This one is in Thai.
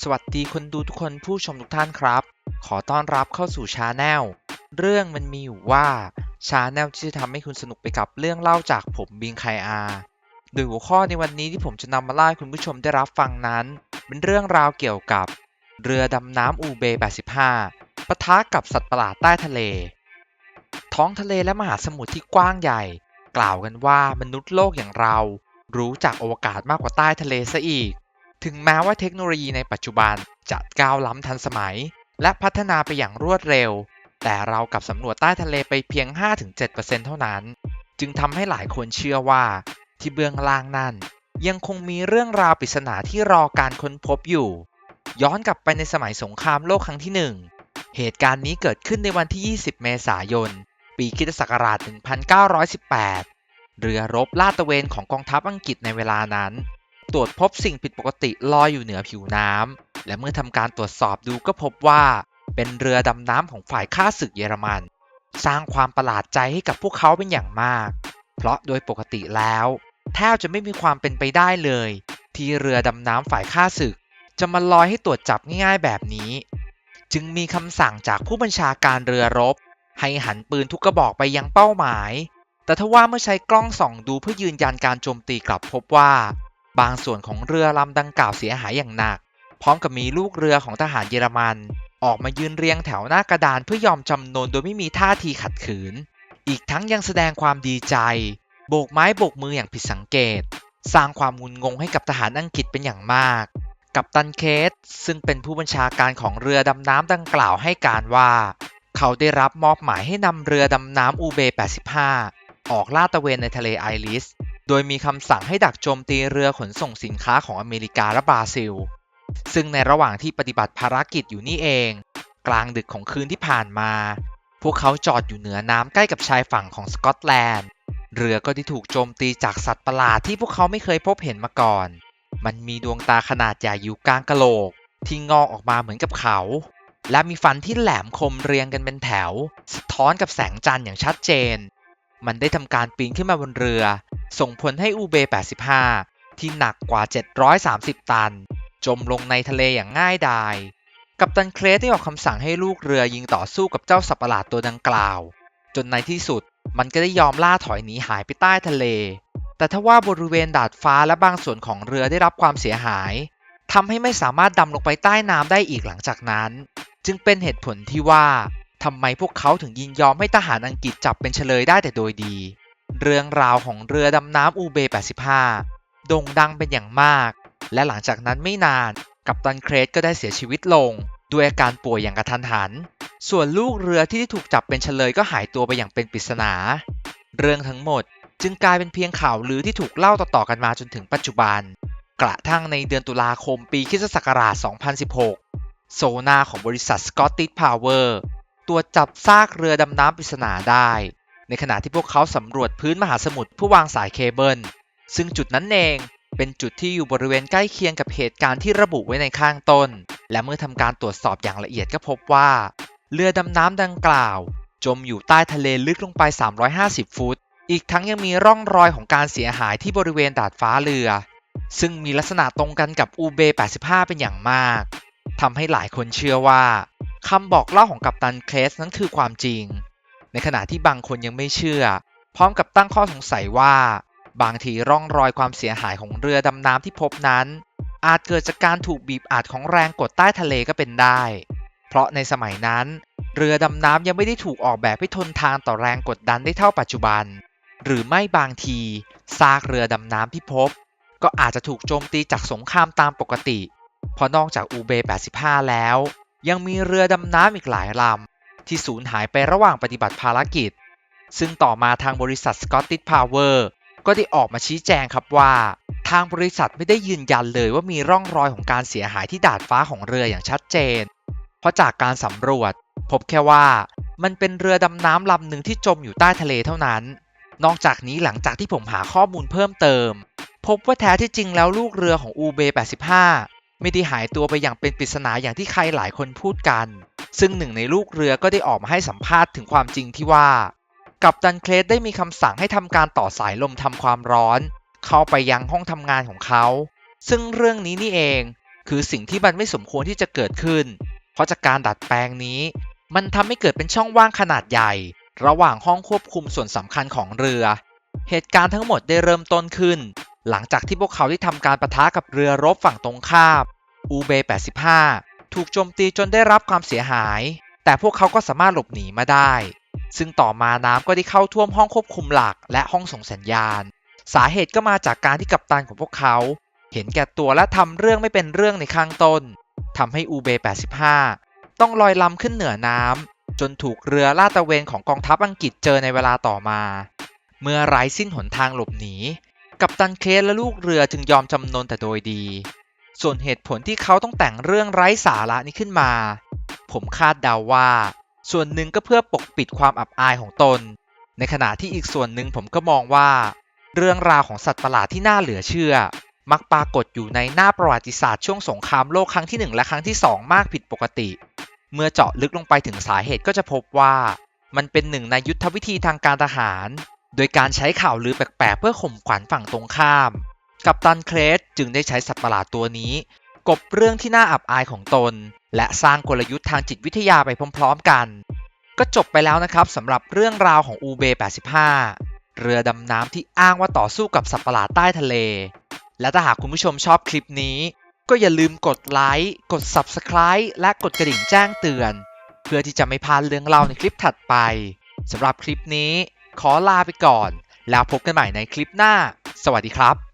สวัสดีคนดูทุกคนผู้ชมทุกท่านครับ ขอต้อนรับเข้าสู่ชาแนลเรื่องมันมีอยู่ว่าชาแนลที่จะทำให้คุณสนุกไปกับเรื่องเล่าจากผมบิงไคอาโดยหัวข้อในวันนี้ที่ผมจะนำมาเล่าให้คุณผู้ชมได้รับฟังนั้น เป็นเรื่องราวเกี่ยวกับ เรือดำน้ำอูเบ85ปะทะกับสัตว์ประหลาดใต้ทะเล ท้องทะเลและมหาสมุทรที่กว้างใหญ่ กล่าวกันว่ามนุษย์โลกอย่างเรา รู้จักอวกาศมากกว่าใต้ทะเลซะอีก ถึงแม้ว่าเทคโนโลยีในปัจจุบันจะก้าวล้ำทันสมัย และพัฒนาไปอย่างรวดเร็ว แต่เรากับสำรวจใต้ทะเลไปเพียง 5-7%เท่านั้น จึงทำให้หลายคนเชื่อว่า ที่เบื้องล่างนั่นยังคงมีเรื่องราวปริศนาที่รอการค้นพบอยู่ ย้อนกลับไปในสมัยสงครามโลกครั้งที่หนึ่งเหตุการณ์นี้เกิดขึ้นในวันที่ 20 เมษายน ปีคิศักราช 1918 เรือรบลาดตระเวนของกองทัพอังกฤษในเวลานั้น ตรวจพบสิ่งผิดปกติลอยอยู่เหนือผิวน้ำ และเมื่อทำการตรวจสอบดูก็พบว่า เป็นเรือดำน้ำของฝ่ายข้าศึกเยอรมัน สร้างความประหลาดใจให้กับพวกเขาเป็นอย่างมาก เพราะโดยปกติแล้วแทบจะไม่มีความเป็นไปได้เลย ที่เรือดำน้ำฝ่ายข้าศึก จะมาลอยให้ตรวจจับง่ายๆแบบนี้ จึงมีคำสั่งจากผู้บัญชาการเรือรบ ให้หันปืนทุกกระบอกไปยังเป้าหมาย แต่ทว่าเมื่อใช้กล้องส่องดูเพื่อยืนยันการโจมตีกลับพบว่า บางส่วนของเรือลำดังกล่าวเสียหายอย่างหนัก พร้อมกับมีลูกเรือของทหารเยอรมัน ออกมายืนเรียงแถวหน้ากระดานเพื่อยอมจำนนโดยไม่มีท่าทีขัดขืน อีกทั้งยังแสดงความดีใจ โบกไม้โบกมืออย่างผิดสังเกต สร้างความงุนงงให้กับทหารอังกฤษเป็นอย่างมาก กัปตันเคสซึ่งเป็นผู้บัญชาการของเรือดำน้ำดังกล่าวให้การว่า เขาได้รับมอบหมายให้นำเรือดำน้ำอูเบ 85 ออกลาดตระเวนในทะเลไอริส โดยมีคำสั่งให้ดักโจมตีเรือขนส่งสินค้าของอเมริกาและบราซิล ซึ่งในระหว่างที่ปฏิบัติภารกิจอยู่นี่เอง กลางดึกของคืนที่ผ่านมา พวกเขาจอดอยู่เหนือน้ำใกล้กับชายฝั่งของสกอตแลนด์ เรือก็ได้ถูกโจมตีจากสัตว์ประหลาดที่พวกเขาไม่เคยพบเห็นมาก่อน มันมีดวงตาขนาดใหญ่อยู่กลางกะโหลก ที่งอกออกมาเหมือนกับเขาและมีฟันที่แหลมคมเรียงกันเป็นแถว สะท้อนกับแสงจันทร์อย่างชัดเจน มันได้ทำการปีนขึ้นมาบนเรือ ส่งผลให้อูเบ 85 ที่หนักกว่า 730 ตัน จมลงในทะเลอย่างง่ายดาย กัปตันเครสได้ออกคำสั่งให้ลูกเรือยิงต่อสู้กับเจ้าสัตว์ประหลาดตัวดังกล่าว จนในที่สุดมันก็ได้ยอมล่าถอยหนีหายไปใต้ทะเล แต่ทว่าบริเวณดาดฟ้าและบางส่วนของเรือได้รับความเสียหายทำให้ไม่สามารถดำลงไปใต้น้ำได้อีกหลังจากนั้น จึงเป็นเหตุผลที่ว่าทำไมพวกเขาถึงยินยอมให้ทหารอังกฤษจับเป็นเฉลยได้แต่โดยดี เรื่องราวของเรือดำน้ำอูเบ85 โด่งดังเป็นอย่างมาก และหลังจากนั้นไม่นานกัปตันเครสก็ได้เสียชีวิตลง ด้วยอาการป่วยอย่างกระทันหัน ส่วนลูกเรือที่ถูกจับเป็นเฉลยก็หายตัวไปอย่างเป็นปริศนา เรื่องทั้งหมดจึงกลายเป็นเพียงข่าวลือที่ถูกเล่าต่อๆกันมาจนถึงปัจจุบัน กระทั่งในเดือนตุลาคมปีคศักราช2016 โซนาของบริษัท Scottish Power ตรวจจับซากเรือดำน้ำปริศนาได้ ในขณะที่พวกเขาสำรวจพื้นมหาสมุทรเพื่อวางสายเคเบิล ซึ่งจุดนั้นเองเป็นจุดที่อยู่บริเวณใกล้เคียงกับเหตุการณ์ที่ระบุไว้ในข้างต้น และเมื่อทำการตรวจสอบอย่างละเอียดก็พบว่า เรือดำน้ำดังกล่าว จมอยู่ใต้ทะเลลึกลงไป 350 ฟุต อีกทั้งยังมีร่องรอยของการเสียหายที่บริเวณดาดฟ้าเรือ ซึ่งมีลักษณะตรงกันกับอูเบ85 เป็นอย่างมากทำให้หลายคนเชื่อว่าคำบอกเล่าของกัปตันเคลสนั้นคือความจริง ในขณะที่บางคนยังไม่เชื่อ พร้อมกับตั้งข้อสงสัยว่า บางทีร่องรอยความเสียหายของเรือดำน้ำที่พบนั้น อาจเกิดจากการถูกบีบอัดของแรงกดใต้ทะเลก็เป็นได้ เพราะในสมัยนั้น เรือดำน้ำยังไม่ได้ถูกออกแบบให้ทนทานต่อแรงกดดันได้เท่าปัจจุบัน หรือไม่บางทีซากเรือดำน้ำที่พบ ก็อาจจะถูกโจมตีจากสงครามตามปกติ เพราะนอกจากอูเบ85แล้ว ยังมีเรือดำน้ำอีกหลายลำ ที่สูญหายไประหว่างปฏิบัติภารกิจ ซึ่งต่อมาทางบริษัท Scottish Power ก็ได้ออกมาชี้แจงครับว่า ทางบริษัทไม่ได้ยืนยันเลยว่ามีร่องรอยของการเสียหายที่ดาดฟ้าของเรืออย่างชัดเจน เพราะจากการสำรวจ พบแค่ว่ามันเป็นเรือดำน้ำลำหนึ่งที่จมอยู่ใต้ทะเลเท่านั้น นอกจากนี้หลังจากที่ผมหาข้อมูลเพิ่มเติม พบว่าแท้ที่จริงแล้วลูกเรือของอูเบ85 ไม่ได้หายตัวไปอย่างเป็นปริศนาอย่างที่ใครหลายคนพูดกัน ซึ่งหนึ่งในลูกเรือก็ได้ออกมาให้สัมภาษณ์ถึงความจริงที่ว่า กัปตันเคลสได้มีคำสั่งให้ทำการต่อสายลมทำความร้อน เข้าไปยังห้องทำงานของเขา ซึ่งเรื่องนี้นี่เอง คือสิ่งที่มันไม่สมควรที่จะเกิดขึ้น เพราะจากการดัดแปลงนี้ มันทำให้เกิดเป็นช่องว่างขนาดใหญ่ ระหว่างห้องควบคุมส่วนสำคัญของเรือ เหตุการณ์ทั้งหมดได้เริ่มต้นขึ้น หลังจากที่พวกเขาได้ทำการประทะกับเรือรบฝั่งตรงข้ามอูเบ85 ถูกโจมตีจนได้รับความเสียหาย แต่พวกเขาก็สามารถหลบหนีมาได้ ซึ่งต่อมาน้ำก็ได้เข้าท่วมห้องควบคุมหลักและห้องส่งสัญญาณ สาเหตุก็มาจากการที่กัปตันของพวกเขา เห็นแก่ตัวและทำเรื่องไม่เป็นเรื่องในข้างต้นทำให้อูเบ85 ต้องลอยลำขึ้นเหนือน้ำจนถูกเรือลาดตระเวนของกองทัพอังกฤษเจอในเวลาต่อมา เมื่อไร้สิ้นหนทางหลบหนี กัปตันเคสและลูกเรือจึงยอมจำนนแต่โดยดี ส่วนเหตุผลที่เขาต้องแต่งเรื่องไร้สาระนี้ขึ้นมา ผมคาดเดาว่า ส่วนหนึ่งก็เพื่อปกปิดความอับอายของตน ในขณะที่อีกส่วนหนึ่งผมก็มองว่า เรื่องราวของสัตว์ประหลาดที่น่าเหลือเชื่อ มักปรากฏอยู่ในหน้าประวัติศาสตร์ช่วงสงครามโลกครั้งที่ 1 และครั้งที่ 2 มากผิดปกติ เมื่อเจาะลึกลงไปถึงสาเหตุก็จะพบว่า มันเป็นหนึ่งในยุทธวิธีทางการทหาร โดยการใช้ข่าวลือแปลกๆ เพื่อข่มขวัญฝั่งตรงข้าม กัปตันเครสจึงได้ใช้สัตว์ประหลาดตัวนี้ กบเรื่องที่น่าอับอายของตน และสร้างกลยุทธ์ทางจิตวิทยาไปพร้อมๆกัน ก็จบไปแล้วนะครับสำหรับเรื่องราวของอูเบ85 เรือดำน้ำที่อ้างว่าต่อสู้กับสัตว์ประหลาดใต้ทะเล และถ้าหากคุณผู้ชมชอบคลิปนี้ ก็อย่าลืมกดไลค์กด Subscribe และกดกระดิ่งแจ้งเตือน เพื่อที่จะไม่พลาดเรื่องเล่าในคลิปถัดไปสำหรับคลิปนี้ ขอลาไปก่อน แล้วพบกันใหม่ในคลิปหน้า สวัสดีครับ